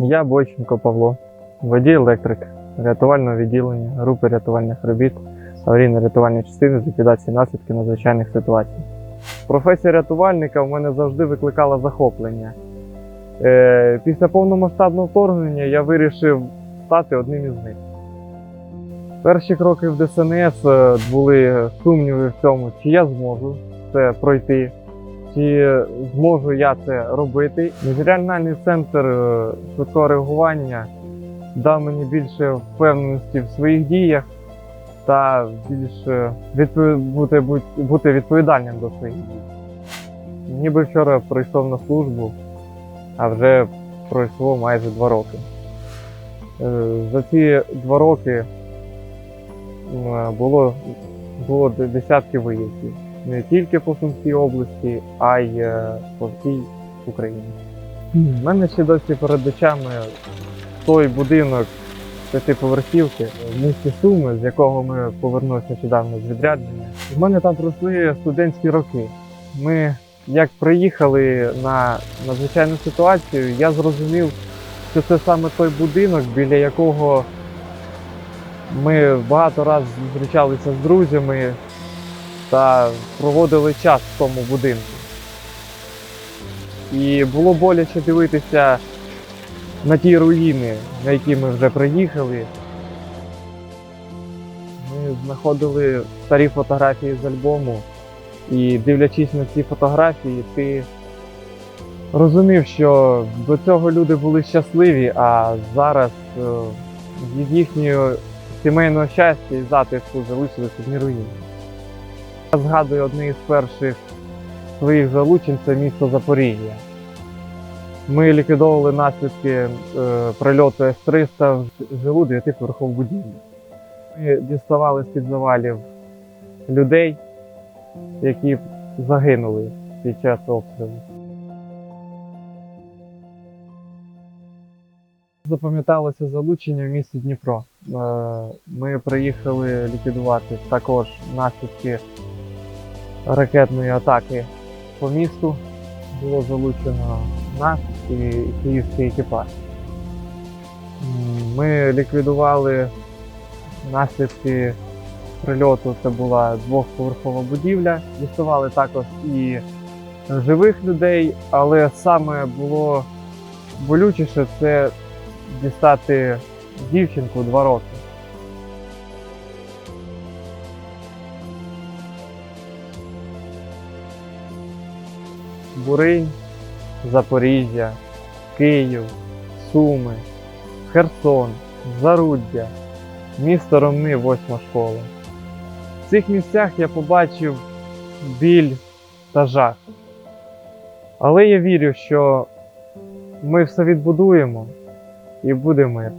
Я Бойченко Павло, водій електрик рятувального відділення групи рятувальних робіт аварійно-рятувальної частини з ліквідації наслідків надзвичайних ситуацій. Професія рятувальника в мене завжди викликала захоплення. Е, після повномасштабного вторгнення я вирішив стати одним із них. Перші кроки в ДСНС е, були сумніви в цьому, чи я зможу це пройти, чи зможу я це робити. Міжрегіональний центр е, швидкого реагування дав мені більше впевненості в своїх діях та більше бути, бути відповідальним до своїх дій. Ніби вчора прийшов на службу, а вже пройшло майже два роки. Е, За ці два роки було, було десятки виїздів не тільки по Сумській області, а й е, по всій Україні. У мене ще досі перед очами той будинок п'ятиповерхівки в місті Суми, з якого ми повернулися нещодавно з відрядження. У мене там пройшли студентські роки. Ми як приїхали на надзвичайну ситуацію, я зрозумів, що це саме той будинок, біля якого ми багато разів зустрічалися з друзями та проводили час в тому будинку. І було боляче дивитися на ті руїни, на які ми вже приїхали. Ми знаходили старі фотографії з альбому, і дивлячись на ці фотографії, ти розумів, що до цього люди були щасливі, а зараз е, від їхнього сімейного щастя і затишку залишилися одні руїни. Я згадую одне із перших своїх залучень це місто Запоріжжя. Ми ліквідовували наслідки е, прильоту С-300 в жилу дев'ятиповерхову будівлю. Ми діставали з-під завалів людей, які загинули під час обстрілу. Запам'яталося залучення в місті Дніпро. Е, Ми приїхали ліквідувати також наслідки ракетної атаки по місту. Було залучено нас і київський екіпаж. Ми ліквідували наслідки прильоту. Це була двохповерхова будівля. Діставали також і живих людей, але саме було болючіше це дістати дівчинку два роки. Буринь, Запоріжжя, Київ, Суми, Херсон, Заруддя, місто Ромни, восьма школа. В цих місцях я побачив біль та жах. Але я вірю, що ми все відбудуємо і буде мир.